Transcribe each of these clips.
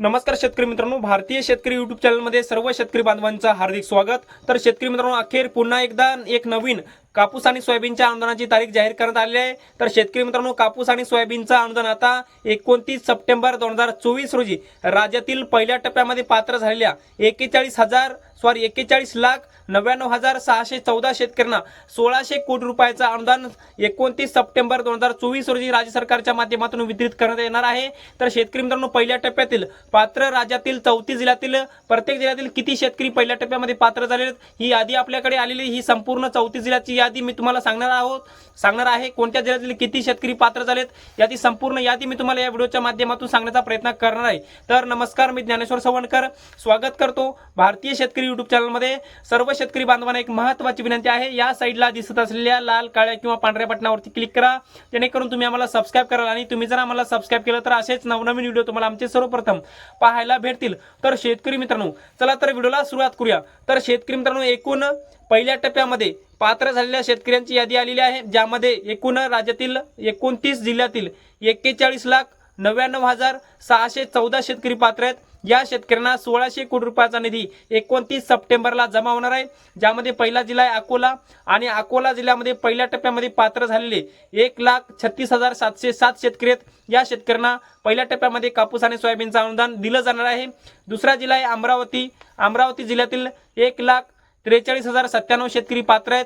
नमस्कार शेतकरी मित्रांनो भारतीय शेतकरी युट्यूब चॅनलमध्ये सर्व शेतकरी बांधवांचं हार्दिक स्वागत. तर शेतकरी मित्रांनो अखेर पुन्हा एकदा एक नवीन कापूस आणि सोयाबीनच्या अनुदानाची तारीख जाहीर करण्यात आली आहे. तर शेतकरी मित्रांनो कापूस आणि सोयाबीनचं अनुदान आता एकोणतीस सप्टेंबर दोन हजार चोवीस रोजी राज्यातील पहिल्या टप्प्यामध्ये पात्र झालेल्या एकेचाळीस हजार सॉरी एकेचाळीस लाख नव्याण्णव हजार सहाशे चौदा शेतकऱ्यांना सोळाशे कोटी रुपयाचं अनुदान एकोणतीस सप्टेंबर दोन हजार चोवीस रोजी राज्य सरकारच्या माध्यमातून वितरित करण्यात येणार आहे. तर शेतकरी मित्रांनो पहिल्या टप्प्यातील पात्र राज्यातील चौतीस जिल्ह्यातील प्रत्येक जिल्ह्यातील किती शेतकरी पहिल्या टप्प्यामध्ये पात्र झाले आहेत, ही यादी आपल्याकडे आलेली ही संपूर्ण चौतीस जिल्ह्याची यादी मी तुम्हाला सांगणार आहोत सांगणार आहे कोणत्या जिल्ह्यातील किती शेतकरी पात्र झालेत याची संपूर्ण यादी मी तुम्हाला या व्हिडिओच्या माध्यमातून सांगण्याचा प्रयत्न करणार आहे. तर नमस्कार मी ज्ञानेश्वर सवणकर. स्वागत करतो भारतीय शेतकरी युट्यूब चॅनलमध्ये. सर्व शेतकरी बांधवांना एक महत्त्वाची विनंती आहे या साईडला दिसत असलेल्या लाल काळ्या किंवा पांढऱ्या बटनावरती क्लिक करा. जेणेकरून तुम्ही आम्हाला सबस्क्राईब कराल आणि तुम्ही जर आम्हाला सबस्क्राईब केलं तर असेच नवनवीन व्हिडिओ तुम्हाला आमचे सर्वप्रथम पाहायला भेटतील. तर शेतकरी मित्रांनो चला तर व्हिडिओला सुरुवात करूया. तर शेतकरी मित्रांनो एकूण पहिल्या टप्प्यामध्ये पात्र झालेल्या शेतकऱ्यांची यादी आलेली आहे ज्यामध्ये एकूण राज्यातील एकोणतीस जिल्ह्यातील एक्केचाळीस लाख नव्याण्णव हजार सहाशे चौदा शेतकरी पात्र आहेत. या शेतकऱ्यांना सोळाशे कोटी रुपयाचा निधी एकोणतीस सप्टेंबरला जमा होणार आहे ज्यामध्ये पहिला जिल्हा आहे अकोला आणि अकोला जिल्ह्यामध्ये पहिल्या टप्प्यामध्ये पात्र झालेले एक लाख छत्तीस हजार सातशे सात शेतकरी आहेत. या शेतकऱ्यांना पहिल्या टप्प्यामध्ये कापूस आणि सोयाबीनचं अनुदान दिलं जाणार आहे. दुसरा जिल्हा आहे अमरावती. अमरावती जिल्ह्यातील एक लाख त्रेचाळीस हजार सत्त्याण्णव शेतकरी पात्र आहेत.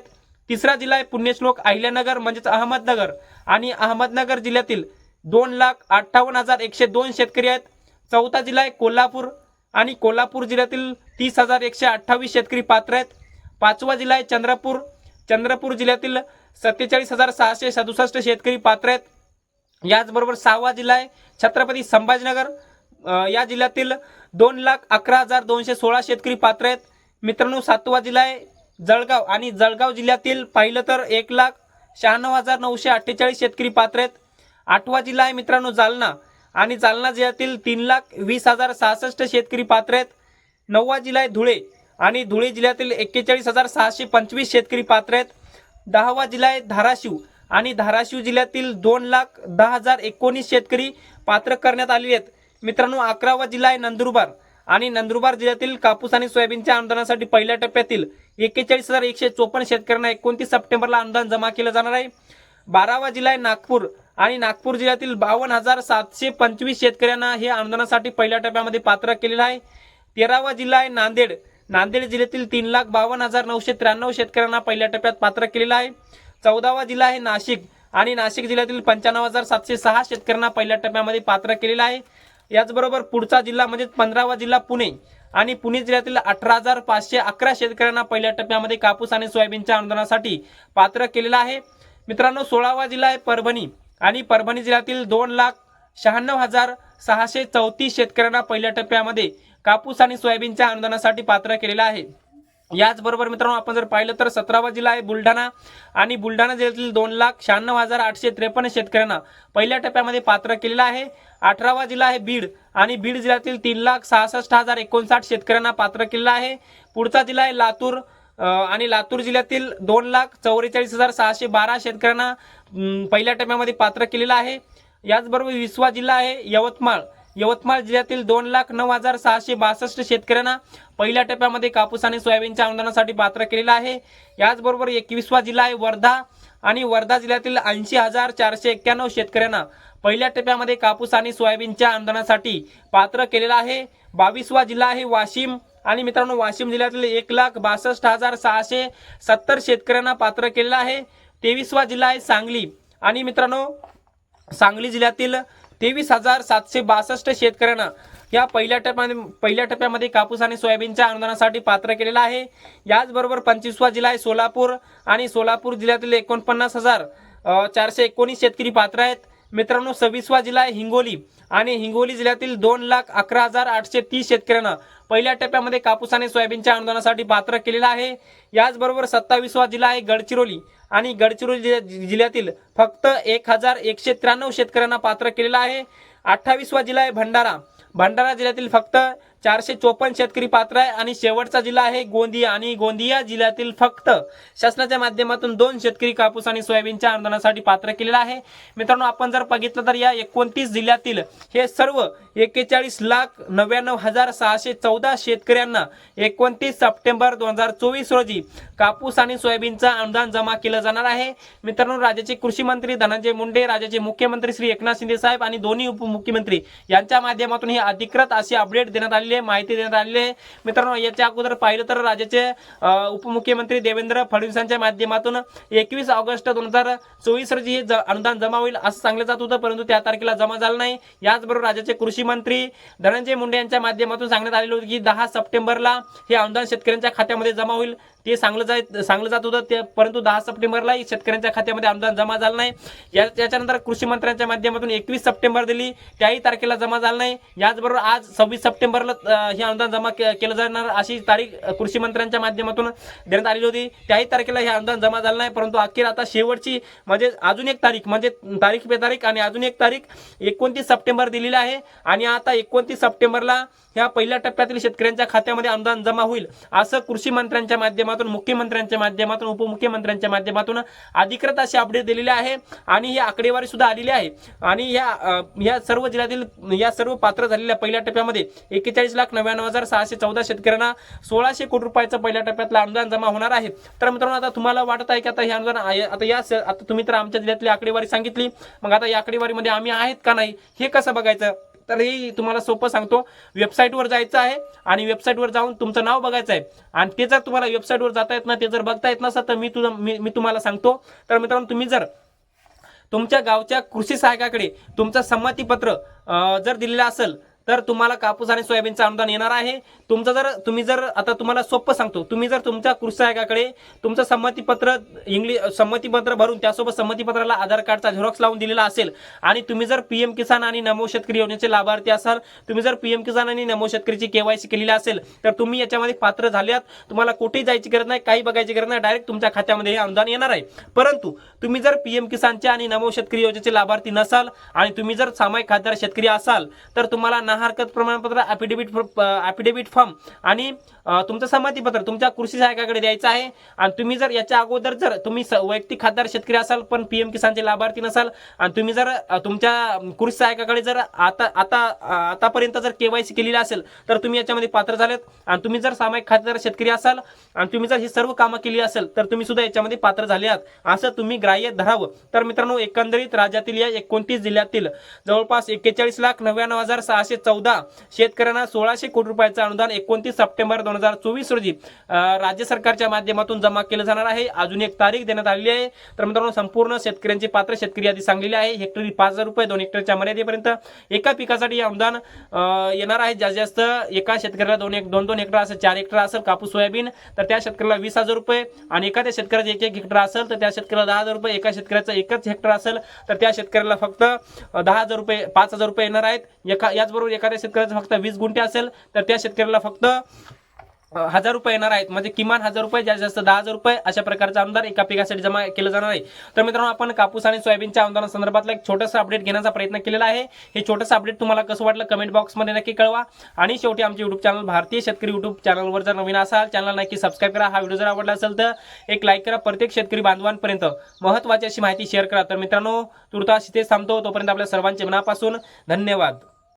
तिसरा जिल्हा आहे पुण्यश्लोक अहिल्यानगर म्हणजेच अहमदनगर. आणि अहमदनगर जिल्ह्यातील दोन लाख अठ्ठावन्न हजार एकशे दोन शेतकरी आहेत. चौथा जिल्हा आहे कोल्हापूर आणि कोल्हापूर जिल्ह्यातील तीस हजार एकशे अठ्ठावीस शेतकरी पात्र आहेत. पाचवा जिल्हा आहे चंद्रपूर. चंद्रपूर जिल्ह्यातील सत्तेचाळीस हजार सहाशे सदुसष्ट शेतकरी पात्र आहेत. याचबरोबर सहावा जिल्हा आहे छत्रपती संभाजीनगर. या जिल्ह्यातील दोन लाख अकरा हजार दोनशे सोळा शेतकरी पात्र आहेत. मित्रांनो सातवा जिल्हा आहे जळगाव. आणि जळगाव जिल्ह्यातील पाहिलं तर एक लाख शहाण्णव हजार नऊशे अठ्ठेचाळीस शेतकरी पात्र आहेत. आठवा जिल्हा आहे मित्रांनो जालना. आणि जालना जिल्ह्यातील तीन लाख वीस हजार सहासष्ट शेतकरी पात्र आहेत. नववा जिल्हा आहे धुळे. आणि धुळे जिल्ह्यातील एक्केचाळीस हजार सहाशे पंचवीस शेतकरी पात्र आहेत. दहावा जिल्हा आहे धाराशिव. आणि धाराशिव जिल्ह्यातील दोन लाख दहा हजार एकोणीस शेतकरी पात्र करण्यात आलेले आहेत. मित्रांनो अकरावा जिल्हा आहे नंदुरबार. आणि नंदुरबार जिल्ह्यातील कापूस आणि सोयाबीनच्या अनुदानासाठी पहिल्या टप्प्यातील एक्केचाळीस हजार एकशे चोपन्न शेतकऱ्यांना एकोणतीस सप्टेंबरला अनुदान जमा केलं जाणार आहे. बारावा जिल्हा आहे नागपूर आणि नागपूर जिल्ह्यातील बावन्न हजार सातशे पंचवीस शेतकऱ्यांना हे अनुदानासाठी पहिल्या टप्प्यामध्ये पात्र केलेलं आहे. तेरावा जिल्हा आहे नांदेड. नांदेड जिल्ह्यातील तीन लाख बावन्न हजार नऊशे त्र्याण्णव शेतकऱ्यांना पहिल्या टप्प्यात पात्र केलेलं आहे. चौदावा जिल्हा आहे नाशिक आणि नाशिक जिल्ह्यातील पंच्याण्णव हजार सातशे सहा शेतकऱ्यांना पहिल्या टप्प्यामध्ये पात्र केलेलं आहे. याचबरोबर पुढचा जिल्हा म्हणजे पंधरावा जिल्हा पुणे आणि पुणे जिल्ह्यातील अठरा हजार पाचशे अकरा शेतकऱ्यांना पहिल्या टप्प्यामध्ये कापूस आणि सोयाबीनच्या अनुदानासाठी पात्र केलेलं आहे. मित्रांनो सोळावा जिल्हा आहे परभणी आणि परभणी जिल्ह्यातील दोन लाख शहाण्णव हजार सहाशे चौतीस शेतकऱ्यांना पहिल्या टप्प्यामध्ये कापूस आणि सोयाबीनच्या अनुदानासाठी पात्र केलेलं आहे. याचबरोबर मित्रांनो आपण जर पाहिलं तर सतरावा जिल्हा आहे बुलढाणा. आणि बुलढाणा जिल्ह्यातील दोन लाख शहाण्णव हजार आठशे त्रेपन्न शेतकऱ्यांना पहिल्या टप्प्यामध्ये पात्र केलेला आहे. अठरावा जिल्हा आहे बीड. आणि बीड जिल्ह्यातील तीन लाख सहासष्ट हजार एकोणसाठ शेतकऱ्यांना पात्र केलेला आहे. पुढचा जिल्हा आहे लातूर. आणि लातूर जिल्ह्यातील दोन लाख चौवेचाळीस हजार सहाशे बारा शेतकऱ्यांना पहिल्या टप्प्यामध्ये पात्र केलेला आहे. याचबरोबर विसवा जिल्हा आहे यवतमाळ. यवतमाळ जिल्ह्यातील दोन लाख नऊ हजार सहाशे बासष्ट शेतकऱ्यांना पहिल्या टप्प्यामध्ये कापूस आणि सोयाबीनच्या अनुदानासाठी पात्र केलेला आहे. याचबरोबर एकवीसवा जिल्हा आहे वर्धा आणि वर्धा जिल्ह्यातील ऐंशी हजार चारशे एक्क्याण्णव शेतकऱ्यांना पहिल्या टप्प्यामध्ये कापूस आणि सोयाबीनच्या अनुदानासाठी पात्र केलेला आहे. बावीसवा जिल्हा आहे वाशिम आणि मित्रांनो वाशिम जिल्ह्यातील एक लाख बासष्ट हजार सहाशे सत्तर शेतकऱ्यांना पात्र केलेला आहे. तेवीसवा जिल्हा आहे सांगली आणि मित्रांनो सांगली जिल्ह्यातील तेवीस हजार सातशे बासष्ट शेतकऱ्यांना या पहिल्या टप्प्यामध्ये पहिल्या टप्प्यामध्ये कापूस आणि सोयाबीनच्या अनुदानासाठी पात्र केलेला आहे. याचबरोबर पंचवीसवा जिल्हा आहे सोलापूर आणि सोलापूर जिल्ह्यातील एकोणपन्नास हजार चारशे एकोणीस शेतकरी पात्र आहेत. मित्रांनो सव्वीसवा जिल्हा आहे हिंगोली आणि हिंगोली जिल्ह्यातील दोन लाख अकरा हजार आठशे तीस शेतकऱ्यांना पहिल्या टप्प्यामध्ये कापूस आणि सोयाबीनच्या अनुदानासाठी पात्र केलेला आहे. याचबरोबर सत्तावीसवा जिल्हा आहे गडचिरोली आणि गडचिरोली जिल्ह्यातील फक्त एक हजार एकशे त्र्याण्णव शेतकऱ्यांना पात्र केलेला आहे. अठ्ठावीसवा जिल्हा आहे भंडारा. भंडारा जिल्ह्यातील फक्त चारशे चोपन्न शेतकरी पात्र आहे आणि शेवटचा जिल्हा आहे गोंदिया. आणि गोंदिया जिल्ह्यातील फक्त शासनाच्या माध्यमातून दोन शेतकरी कापूस आणि सोयाबीनच्या अनुदानासाठी पात्र केलेला आहे. मित्रांनो आपण जर बघितलं तर या एकोणतीस जिल्ह्यातील हे सर्व एक्केचाळीस लाख नव्याण्णव हजार सहाशे चौदा शेतकऱ्यांना एकोणतीस सप्टेंबर दोन हजार चोवीस रोजी कापूस आणि सोयाबीनचं अनुदान जमा केलं जाणार आहे. मित्रांनो राज्याचे कृषी मंत्री धनंजय मुंडे राज्याचे मुख्यमंत्री श्री एकनाथ शिंदे साहेब आणि दोन्ही उपमुख्यमंत्री यांच्या माध्यमातून ही अधिकृत अशी अपडेट देण्यात आलेली आहे माहिती देण्यात आलेली आहे. मित्रांनो याच्या अगोदर पाहिलं तर राज्याचे उपमुख्यमंत्री देवेंद्र फडणवीसांच्या माध्यमातून एकवीस ऑगस्ट दोन हजार चोवीस रोजी हे ज- अनुदान जमा होईल असं सांगलं जात होतं परंतु त्या तारखेला जमा झालं नाही. याचबरोबर राज्याचे कृषी मंत्री धनंजय मुंडे यांच्या माध्यमातून सांगण्यात आलेलं होतं की दहा सप्टेंबरला हे अनुदान शेतकऱ्यांच्या खात्यामध्ये जमा होईल. ते सांगलं जात सांगलं जात होतं ते परंतु दहा सप्टेंबरला शेतकऱ्यांच्या खात्यामध्ये अनुदान जमा झालं नाही. या त्याच्यानंतर कृषी मंत्र्यांच्या माध्यमातून एकवीस सप्टेंबर दिली त्याही तारखेला जमा झालं नाही. याचबरोबर आज सव्वीस सप्टेंबरला हे अनुदान जमा के- केलं जाणार अशी तारीख कृषी मंत्र्यांच्या माध्यमातून देण्यात आलेली होती. त्याही तारखेला हे अनुदान जमा झालं नाही परंतु अखेर आता शेवटची म्हणजे अजून एक तारीख म्हणजे तारीख पे तारीख आणि अजून एक तारीख एकोणतीस सप्टेंबर दिलेली आहे. आणि आता एकोणतीस सप्टेंबरला ह्या पहिल्या टप्प्यातील शेतकऱ्यांच्या खात्यामध्ये अनुदान जमा होईल असं कृषी मंत्र्यांच्या माध्यमातून मुख्यमंत्र्यांच्या माध्यमातून उपमुख्यमंत्र्यांच्या माध्यमातून अधिकृत अशी अपडेट दिलेली आहे. आणि ही आकडेवारी सुद्धा आलेली आहे. आणि या या सर्व जिल्ह्यातील या सर्व पात्र झालेल्या पहिल्या टप्प्यामध्ये एक्केचाळीस लाख नव्याण्णव हजार सहाशे चौदा शेतकऱ्यांना सोळाशे कोटी रुपयाचं पहिल्या टप्प्यातलं अनुदान जमा होणार आहे. तर मित्रांनो आता तुम्हाला वाटत आहे की आता हे अनुदान आता या आता तुम्ही तर आमच्या जिल्ह्यातली आकडेवारी सांगितली. मग आता या आकडेवारीमध्ये आम्ही आहेत का नाही हे कसं बघायचं? तर हे तुम्हाला सोपं सांगतो. वेबसाईटवर जायचं आहे आणि वेबसाईटवर जाऊन तुमचं नाव बघायचं आहे. आणि ते जर तुम्हाला वेबसाईटवर जाता येत ना ते जर बघता येत नसतं तर मी तुझं मी मी तुम्हाला सांगतो. तर मित्रांनो तुम्ही जर तुमच्या गावच्या कृषी सहायकाकडे तुमचं संमतीपत्र जर दिलेलं असेल तर तुम्हाला कापूस आणि सोयाबीनचं अनुदान येणार आहे. तुमचं जर तुम्ही जर आता तुम्हाला सोपं सांगतो. तुम्ही जर तुमच्या कृषी सहायकाकडे तुमचं संमतीपत्र इंग्लिश संमतीपत्र भरून त्यासोबत संमतीपत्राला आधार कार्डचा झेरॉक्स लावून दिलेला असेल आणि तुम्ही जर पीएम किसान आणि नमो शेतकरी योजनेचे लाभार्थी असाल तुम्ही जर पीएम किसान आणि नमो शेतकरीची केवायसी केलेली असेल तर तुम्ही याच्यामध्ये पात्र झाल्यात. तुम्हाला कुठेही जायची गरज नाही काही बघायची गरज नाही डायरेक्ट तुमच्या खात्यामध्ये हे अनुदान येणार आहे. परंतु तुम्ही जर पीएम किसानच्या आणि नमो शेतकरी योजनेचे लाभार्थी नसाल आणि तुम्ही जर सामायिक खातेदार शेतकरी असाल तर तुम्हाला हरकत प्रमाणपत्र अफिडेविट अफिडेविट फॉर्म आणि तुमचं संमतीपत्र तुमच्या कृषी सहायकाकडे द्यायचं आहे. आणि तुम्ही जर याच्या अगोदर जर तुम्ही स- वैयक्तिक खासदार शेतकरी असाल पण पीएम किसानचे लाभार्थी नसाल आणि तुम्ही जर तुमच्या कृषी सहायकाकडे जर आता आता आतापर्यंत जर केवायसी केलेली असेल तर तुम्ही याच्यामध्ये पात्र झालेत. आणि तुम्ही जर सामायिक खातेदार शेतकरी असाल आणि तुम्ही जर ही सर्व कामं केली असेल तर तुम्ही सुद्धा याच्यामध्ये पात्र झाले आहात. असं तुम्ही ग्राह्य धरावं. तर मित्रांनो एकंदरीत राज्यातील या एकोणतीस जिल्ह्यातील जवळपास एक्केचाळीस लाख नव्याण्णव हजार सहाशे चौदा. शेतकऱ्यांना सोळाशे कोटी रुपयाचं अनुदान एकोणतीस सप्टेंबर दोन हजार चोवीस रोजी राज्य सरकारच्या माध्यमातून जमा केलं जाणार आहे. अजून एक तारीख देण्यात आलेली आहे. तर मित्रांनो संपूर्ण शेतकऱ्यांची पात्र शेतकरी यादी सांगलेली आहे. हेक्टरी पाच हजार रुपये दोन हेक्टरच्या मर्यादेपर्यंत एका पिकासाठी अनुदान येणार आहे. जास्तीत जास्त एका शेतकऱ्याला दोन एक दोन दोन हेक्टर असेल चार हेक्टर असेल कापूस सोयाबीन तर त्या शेतकऱ्याला वीस हजार रुपये आणि एखाद्या शेतकऱ्याचं एक एक हेक्टर असेल तर त्या शेतकऱ्याला दहा हजार रुपये एका शेतकऱ्याचं एकच हेक्टर असेल तर त्या शेतकऱ्याला फक्त दहा हजार रुपये पाच हजार रुपये येणार आहेत. एका याचबरोबर एखाद्या शेतकऱ्याचं फक्त वीस गुंठे असेल तर त्या शेतकऱ्याला फक्त हजार रुपये येणार आहेत. म्हणजे किमान हजार रुपये जास्तीत जास्त दहा हजार रुपये अशा प्रकारचा अनुदान एका पिकासाठी जमा केलं जाणार आहे. तर मित्रांनो आपण कापूस आणि सोयाबीनच्या अनुदानासंदर्भातला एक छोटंसं अपडेट घेण्याचा प्रयत्न केलेला आहे. हे छोटंसं अपडेट तुम्हाला कसं वाटलं कमेंट बॉक्समध्ये नक्की कळवा. आणि शेवटी आमचे युट्यूब चॅनल भारतीय शेतकरी युट्यूब चॅनलवर जर नवीन असाल चॅनल नक्की सबस्क्राईब करा. हा व्हिडिओ जर आवडला असेल तर एक लाईक करा. प्रत्येक शेतकरी बांधवांपर्यंत महत्त्वाची अशी माहिती शेअर करा. तर मित्रांनो तुर्तास इथेच थांबतो. तोपर्यंत आपल्या सर्वांचे मनापासून धन्यवाद.